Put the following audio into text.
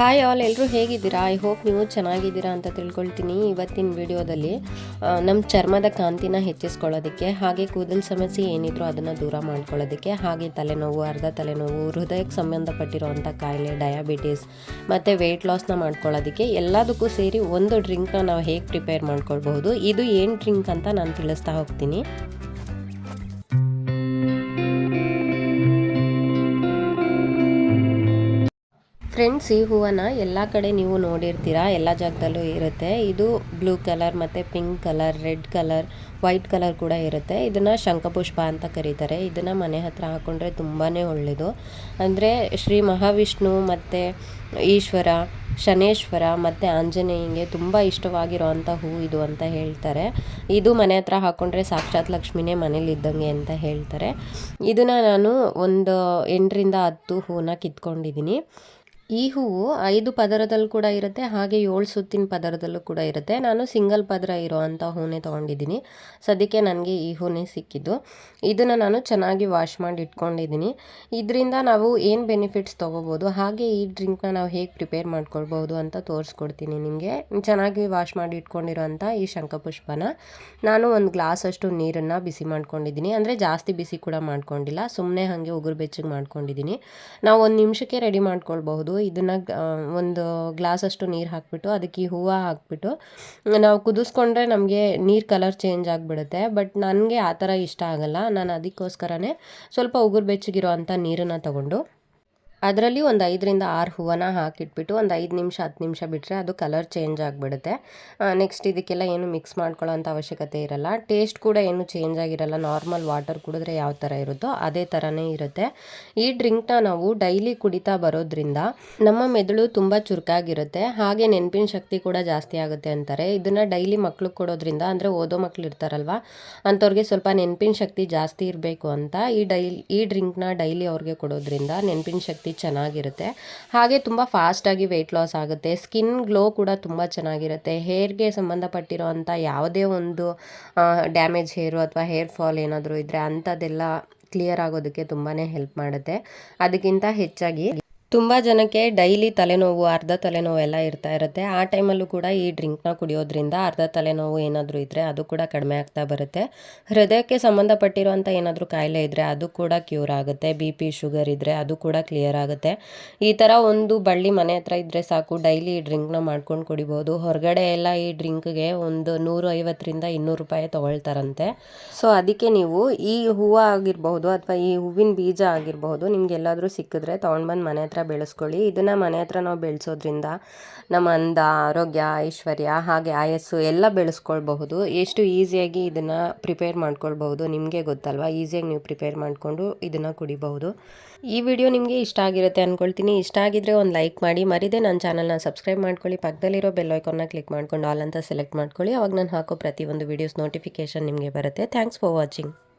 Hi all ಎಲ್ಲರೂ ಹೇಗಿದ್ದೀರಾ? I hope ನೀವು ಚೆನ್ನಾಗಿದ್ದೀರಾ ಅಂತ ತಿಳ್ಕೊಳ್ತೀನಿ ಇವತ್ತಿನ ವಿಡಿಯೋದಲ್ಲಿ. ನಮ್ಮ ಚರ್ಮದ ಕಾಂತಿನ ಹೆಚ್ಚಿಸ್ಕೊಳ್ಳೋದಕ್ಕೆ, ಹಾಗೆ ಕೂದಲು ಸಮಸ್ಯೆ ಏನಿದ್ರು ಅದನ್ನು ದೂರ ಮಾಡ್ಕೊಳ್ಳೋದಕ್ಕೆ, ಹಾಗೆ ತಲೆನೋವು, ಅರ್ಧ ತಲೆನೋವು, ಹೃದಯಕ್ಕೆ ಸಂಬಂಧಪಟ್ಟಿರುವಂಥ ಕಾಯಿಲೆ ಡಯಾಬಿಟೀಸ್ ಮತ್ತು ವೆಯ್ಟ್ ಲಾಸ್ನ ಮಾಡ್ಕೊಳ್ಳೋದಕ್ಕೆ ಎಲ್ಲದಕ್ಕೂ ಸೇರಿ ಒಂದು ಡ್ರಿಂಕ್ನ ನಾವು ಹೇಗೆ ಪ್ರಿಪೇರ್ ಮಾಡ್ಕೊಳ್ಬಹುದು, ಇದು ಏನು ಡ್ರಿಂಕ್ ಅಂತ ನಾನು ತಿಳಿಸ್ತಾ ಹೋಗ್ತೀನಿ. ಫ್ರೆಂಡ್ಸ್, ಈ ಹೂವನ್ನ ಎಲ್ಲ ಕಡೆ ನೀವು ನೋಡಿರ್ತೀರಾ, ಎಲ್ಲ ಜಾಗದಲ್ಲೂ ಇರುತ್ತೆ. ಇದು ಬ್ಲೂ ಕಲರ್ ಮತ್ತು pink colour, red colour, white colour ಕೂಡ ಇರುತ್ತೆ. ಇದನ್ನು ಶಂಖಪುಷ್ಪ ಅಂತ ಕರೀತಾರೆ. ಇದನ್ನು ಮನೆ ಹತ್ರ ಹಾಕ್ಕೊಂಡ್ರೆ ತುಂಬಾ ಒಳ್ಳೆಯದು ಅಂದರೆ ಶ್ರೀ ಮಹಾವಿಷ್ಣು ಮತ್ತು ಈಶ್ವರ, ಶನೇಶ್ವರ ಮತ್ತು ಆಂಜನೇಯಂಗೆ ತುಂಬ ಇಷ್ಟವಾಗಿರೋವಂಥ ಹೂ ಇದು ಅಂತ ಹೇಳ್ತಾರೆ. ಇದು ಮನೆ ಹತ್ರ ಹಾಕ್ಕೊಂಡ್ರೆ ಸಾಕ್ಷಾತ್ ಲಕ್ಷ್ಮಿನೇ ಮನೇಲಿ ಇದ್ದಂಗೆ ಅಂತ ಹೇಳ್ತಾರೆ. ಇದನ್ನು ನಾನು ಒಂದು ಎಂಟರಿಂದ ಹತ್ತು ಹೂನ ಕಿತ್ಕೊಂಡಿದ್ದೀನಿ. ಈ ಹೂವು ಐದು ಪದರದಲ್ಲೂ ಕೂಡ ಇರುತ್ತೆ, ಹಾಗೆ ಏಳು ಸುತ್ತಿನ ಪದರದಲ್ಲೂ ಕೂಡ ಇರುತ್ತೆ. ನಾನು ಸಿಂಗಲ್ ಪದರ ಇರೋ ಅಂಥ ಹೂನೇ ತೊಗೊಂಡಿದ್ದೀನಿ. ಸದ್ಯಕ್ಕೆ ನನಗೆ ಈ ಹೂನೇ ಸಿಕ್ಕಿದ್ದು. ಇದನ್ನು ನಾನು ಚೆನ್ನಾಗಿ ವಾಶ್ ಮಾಡಿ ಇಟ್ಕೊಂಡಿದ್ದೀನಿ. ಇದರಿಂದ ನಾವು ಏನು ಬೆನಿಫಿಟ್ಸ್ ತೊಗೋಬೋದು, ಹಾಗೆ ಈ ಡ್ರಿಂಕ್ನ ನಾವು ಹೇಗೆ ಪ್ರಿಪೇರ್ ಮಾಡ್ಕೊಳ್ಬೋದು ಅಂತ ತೋರಿಸ್ಕೊಡ್ತೀನಿ ನಿಮಗೆ. ಚೆನ್ನಾಗಿ ವಾಶ್ ಮಾಡಿ ಇಟ್ಕೊಂಡಿರೋ ಅಂಥ ಈ ಶಂಖಪುಷ್ಪನ. ನಾನು ಒಂದು ಗ್ಲಾಸ್ ಅಷ್ಟು ನೀರನ್ನು ಬಿಸಿ ಮಾಡ್ಕೊಂಡಿದ್ದೀನಿ. ಅಂದರೆ ಜಾಸ್ತಿ ಬಿಸಿ ಕೂಡ ಮಾಡ್ಕೊಂಡಿಲ್ಲ ಸುಮ್ಮನೆ ಹಾಗೆ ಉಗುರು ಬೆಚ್ಚಗೆ ಮಾಡ್ಕೊಂಡಿದ್ದೀನಿ. ನಾವು ಒಂದು ನಿಮಿಷಕ್ಕೆ ರೆಡಿ ಮಾಡ್ಕೊಳ್ಬಹುದು. ಇದನ್ನು ಒಂದು ಗ್ಲಾಸಷ್ಟು ನೀರು ಹಾಕ್ಬಿಟ್ಟು, ಅದಕ್ಕೆ ಈ ಹೂವು ಹಾಕ್ಬಿಟ್ಟು, ನಾವು ಕುದಿಸ್ಕೊಂಡ್ರೆ ನಮಗೆ ನೀರು ಕಲರ್ ಚೇಂಜ್ ಆಗಿಬಿಡುತ್ತೆ. ಬಟ್ ನನಗೆ ಆ ಥರ ಇಷ್ಟ ಆಗಲ್ಲ. ನಾನು ಅದಕ್ಕೋಸ್ಕರನೇ ಸ್ವಲ್ಪ ಉಗುರು ಬೆಚ್ಚಗಿರೋ ಅಂಥ ನೀರನ್ನು ತಗೊಂಡು ಅದರಲ್ಲಿ ಒಂದು ಐದರಿಂದ ಆರು ಹೂವನ್ನ ಹಾಕಿಟ್ಬಿಟ್ಟು ಒಂದು ಐದು ನಿಮಿಷ, ಹತ್ತು ನಿಮಿಷ ಬಿಟ್ಟರೆ ಅದು ಕಲರ್ ಚೇಂಜ್ ಆಗಿಬಿಡುತ್ತೆ. ನೆಕ್ಸ್ಟ್ ಇದಕ್ಕೆಲ್ಲ ಏನು ಮಿಕ್ಸ್ ಮಾಡ್ಕೊಳ್ಳೋ ಅಂಥ ಅವಶ್ಯಕತೆ ಇರಲ್ಲ. ಟೇಸ್ಟ್ ಕೂಡ ಏನು ಚೇಂಜ್ ಆಗಿರಲ್ಲ. ನಾರ್ಮಲ್ ವಾಟರ್ ಕುಡಿದ್ರೆ ಯಾವ ಥರ ಇರುತ್ತೋ ಅದೇ ಥರನೇ ಇರುತ್ತೆ. ಈ ಡ್ರಿಂಕ್ನ ನಾವು ಡೈಲಿ ಕುಡಿತಾ ಬರೋದ್ರಿಂದ ನಮ್ಮ ಮೆದುಳು ತುಂಬ ಚುರುಕಾಗಿರುತ್ತೆ. ಹಾಗೆ ನೆನಪಿನ ಶಕ್ತಿ ಕೂಡ ಜಾಸ್ತಿ ಆಗುತ್ತೆ ಅಂತಾರೆ. ಇದನ್ನು ಡೈಲಿ ಮಕ್ಳಿಗೆ ಕೊಡೋದ್ರಿಂದ, ಅಂದರೆ ಓದೋ ಮಕ್ಳು ಇರ್ತಾರಲ್ವ, ಅಂಥವ್ರಿಗೆ ಸ್ವಲ್ಪ ನೆನಪಿನ ಶಕ್ತಿ ಜಾಸ್ತಿ ಇರಬೇಕು ಅಂತ ಈ ಡೈಲಿ ಈ ಡ್ರಿಂಕ್ನ ಡೈಲಿ ಅವ್ರಿಗೆ ಕೊಡೋದ್ರಿಂದ ನೆನಪಿನ ಶಕ್ತಿ ಚೆನ್ನಾಗಿರುತ್ತೆ. ಹಾಗೆ ತುಂಬ ಫಾಸ್ಟಾಗಿ ವೆಯ್ಟ್ ಲಾಸ್ ಆಗುತ್ತೆ. ಸ್ಕಿನ್ ಗ್ಲೋ ಕೂಡ ತುಂಬ ಚೆನ್ನಾಗಿರುತ್ತೆ. ಹೇರ್ಗೆ ಸಂಬಂಧಪಟ್ಟಿರೋ ಅಂಥ ಯಾವುದೇ ಒಂದು ಡ್ಯಾಮೇಜ್ ಹೇರು ಅಥವಾ ಹೇರ್ ಫಾಲ್ ಏನಾದರೂ ಇದ್ದರೆ ಅಂಥದ್ದೆಲ್ಲ ಕ್ಲಿಯರ್ ಆಗೋದಕ್ಕೆ ತುಂಬಾ ಹೆಲ್ಪ್ ಮಾಡುತ್ತೆ. ಅದಕ್ಕಿಂತ ಹೆಚ್ಚಾಗಿ ತುಂಬ ಜನಕ್ಕೆ ಡೈಲಿ ತಲೆನೋವು, ಅರ್ಧ ತಲೆನೋವು ಎಲ್ಲ ಇರ್ತಾ ಇರುತ್ತೆ. ಆ ಟೈಮಲ್ಲೂ ಕೂಡ ಈ ಡ್ರಿಂಕ್ನ ಕುಡಿಯೋದ್ರಿಂದ ಅರ್ಧ ತಲೆನೋವು ಏನಾದರೂ ಇದ್ದರೆ ಅದು ಕೂಡ ಕಡಿಮೆ ಆಗ್ತಾ ಬರುತ್ತೆ. ಹೃದಯಕ್ಕೆ ಸಂಬಂಧಪಟ್ಟಿರುವಂಥ ಏನಾದರೂ ಕಾಯಿಲೆ ಇದ್ದರೆ ಅದು ಕೂಡ ಕ್ಯೂರ್ ಆಗುತ್ತೆ. ಬಿ ಪಿ ಶುಗರ್ ಇದ್ದರೆ ಅದು ಕೂಡ ಕ್ಲಿಯರ್ ಆಗುತ್ತೆ. ಈ ಥರ ಒಂದು ಬಳ್ಳಿ ಮನೆ ಹತ್ರ ಇದ್ದರೆ ಸಾಕು ಡೈಲಿ ಈ ಡ್ರಿಂಕ್ನ ಮಾಡ್ಕೊಂಡು ಕುಡಿಬೋದು. ಹೊರಗಡೆ ಎಲ್ಲ ಈ ಡ್ರಿಂಕ್ಗೆ ಒಂದು ನೂರು ಐವತ್ತರಿಂದ ಇನ್ನೂರು ರೂಪಾಯಿ ತೊಗೊಳ್ತಾರಂತೆ. ಸೊ ಅದಕ್ಕೆ ನೀವು ಈ ಹೂವು ಆಗಿರಬಹುದು ಅಥವಾ ಈ ಹೂವಿನ ಬೀಜ ಆಗಿರಬಹುದು, ನಿಮ್ಗೆ ಎಲ್ಲಾದರೂ ಸಿಕ್ಕಿದ್ರೆ ತೊಗೊಂಡು ಬಂದು ಮನೆ ಹತ್ರ ಬೆಳೆಸ್ಕೊಳ್ಳಿ. ಇದನ್ನು ಮನೆ ಹತ್ರ ನಾವು ಬೆಳೆಸೋದ್ರಿಂದ ನಮ್ಮ ಅಂದ, ಆರೋಗ್ಯ, ಐಶ್ವರ್ಯ, ಹಾಗೆ ಆಯಸ್ಸು ಎಲ್ಲ ಬೆಳೆಸ್ಕೊಳ್ಬಹುದು. ಎಷ್ಟು ಈಸಿಯಾಗಿ ಇದನ್ನು ಪ್ರಿಪೇರ್ ಮಾಡ್ಕೊಳ್ಬಹುದು ನಿಮಗೆ ಗೊತ್ತಲ್ವಾ? ಈಸಿಯಾಗಿ ನೀವು ಪ್ರಿಪೇರ್ ಮಾಡಿಕೊಂಡು ಇದನ್ನು ಕುಡಿಬಹುದು. ಈ ವಿಡಿಯೋ ನಿಮಗೆ ಇಷ್ಟ ಆಗಿರುತ್ತೆ ಅಂದ್ಕೊಳ್ತೀನಿ ಇಷ್ಟ ಆಗಿದ್ರೆ ಒಂದು ಲೈಕ್ ಮಾಡಿ. ಮರಿದೆ ನನ್ನ ಚಾನಲ್ನ ಸಬ್ಸ್ಕ್ರೈಬ್ ಮಾಡ್ಕೊಳ್ಳಿ. ಪಕ್ಕದಲ್ಲಿರೋ ಬೆಲ್ ಐಕಾನ್ನ ಕ್ಲಿಕ್ ಮಾಡ್ಕೊಂಡು ಆಲ್ ಅಂತ ಸೆಲೆಕ್ಟ್ ಮಾಡ್ಕೊಳ್ಳಿ. ಅವಾಗ ನಾನು ಹಾಕೋ ಪ್ರತಿಯೊಂದು ವೀಡಿಯೋಸ್ ನೋಟಿಫಿಕೇಷನ್ ನಿಮಗೆ ಬರುತ್ತೆ. Thanks for watching